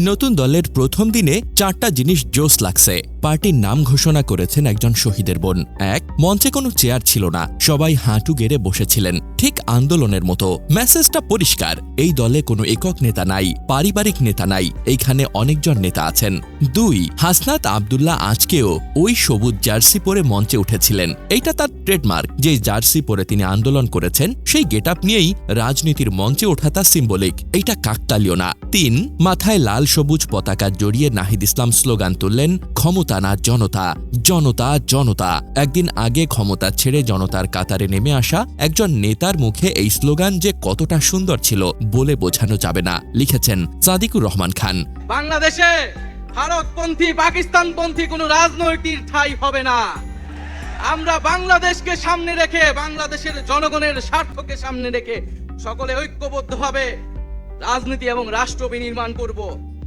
নতুন দলের প্রথম দিনে চারটা জিনিস জোস লাগছে। পার্টির নাম ঘোষণা করেছেন একজন শহীদের বোন। এক, মঞ্চে কোনো চেয়ার ছিল না। সবাই হাঁটু গেড়ে বসেছিলেন। ঠিক আন্দোলনের মতো। মেসেজটা পরিষ্কার। এই দলে কোনো একক নেতা নাই, পারিবারিক নেতা নাই। এইখানে অনেকজন নেতা আছেন। দুই, হাসনাত আবদুল্লাহ আজকেও ওই সবুজ জার্সি পরে মঞ্চে উঠেছিলেন। এইটা তার ট্রেডমার্ক। যে জার্সি পরে তিনি আন্দোলন করেছেন, সেই গেট নিয়েই রাজনীতির মঞ্চে ওঠা তা সিম্বলিক এইটা কাকতালীয় না। তিন, মাথায় লাল সবুজ পতাকা জড়িয়ে নাহিদ ইসলাম স্লোগান তুললেন, ক্ষমতা না জনতা জনতা জনতা। একদিন আগে ক্ষমতা ছেড়ে জনতার কাতারে নেমে আসা একজন নেতার মুখে এই স্লোগান যে কতটা সুন্দর ছিল বলে বোঝানো যাবে না, লিখেছেন সাদিকুর রহমান খান। বাংলাদেশে ভারতপন্থী, পাকিস্তানপন্থী কোনো রাজনৈতিক ঠাঁই হবে না। আমরা বাংলাদেশকে সামনে রেখে, বাংলাদেশের জনগণের স্বার্থকে সামনে রেখে সকলে ঐক্যবদ্ধভাবে রাজনীতি এবং রাষ্ট্র বিনির্মাণ করব।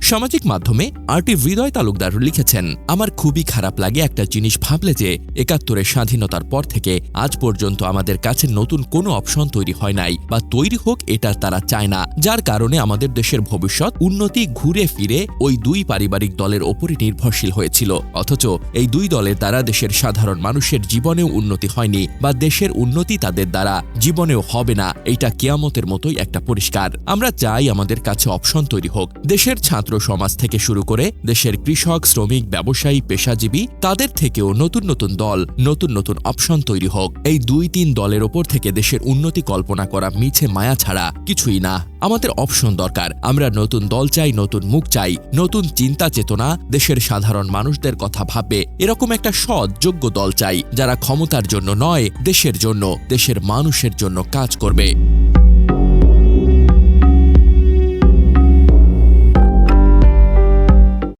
সামাজিক মাধ্যমে আরটি হৃদয় তালুকদার লিখেছেন, আমার খুবই খারাপ লাগে একটা জিনিস ভাবলে যে একাত্তরের স্বাধীনতার পর থেকে আজ পর্যন্ত আমাদের কাছে নতুন কোনো অপশন তৈরি হয় নাই বা তৈরি হোক এটা তারা চায় না। যার কারণে আমাদের দেশের ভবিষ্যৎ উন্নতি ঘুরে ফিরে ওই দুই পারিবারিক দলের ওপরই নির্ভরশীল হয়েছিল। অথচ এই দুই দলের দ্বারা দেশের সাধারণ মানুষের জীবনেও উন্নতি হয়নি বা দেশের উন্নতি তাদের দ্বারা জীবনেও হবে না। এইটা কেয়ামতের মতোই একটা পরিষ্কার। আমরা চাই আমাদের কাছে অপশন তৈরি হোক। দেশের ছাত্র সমাজ থেকে শুরু করে দেশের কৃষক, শ্রমিক, ব্যবসায়ী, পেশাজীবী, তাদের থেকেও নতুন নতুন দল, নতুন নতুন অপশন তৈরি হোক। এই দুই তিন দলের ওপর থেকে দেশের উন্নতি কল্পনা করা মিছে মায়া ছাড়া কিছুই না। আমাদের অপশন দরকার। আমরা নতুন দল চাই, নতুন মুখ চাই, নতুন চিন্তা চেতনা, দেশের সাধারণ মানুষদের কথা ভাববে। এরকম একটা সৎ, যোগ্য দল চাই, যারা ক্ষমতার জন্য নয়, দেশের জন্য, দেশের মানুষের জন্য কাজ করবে।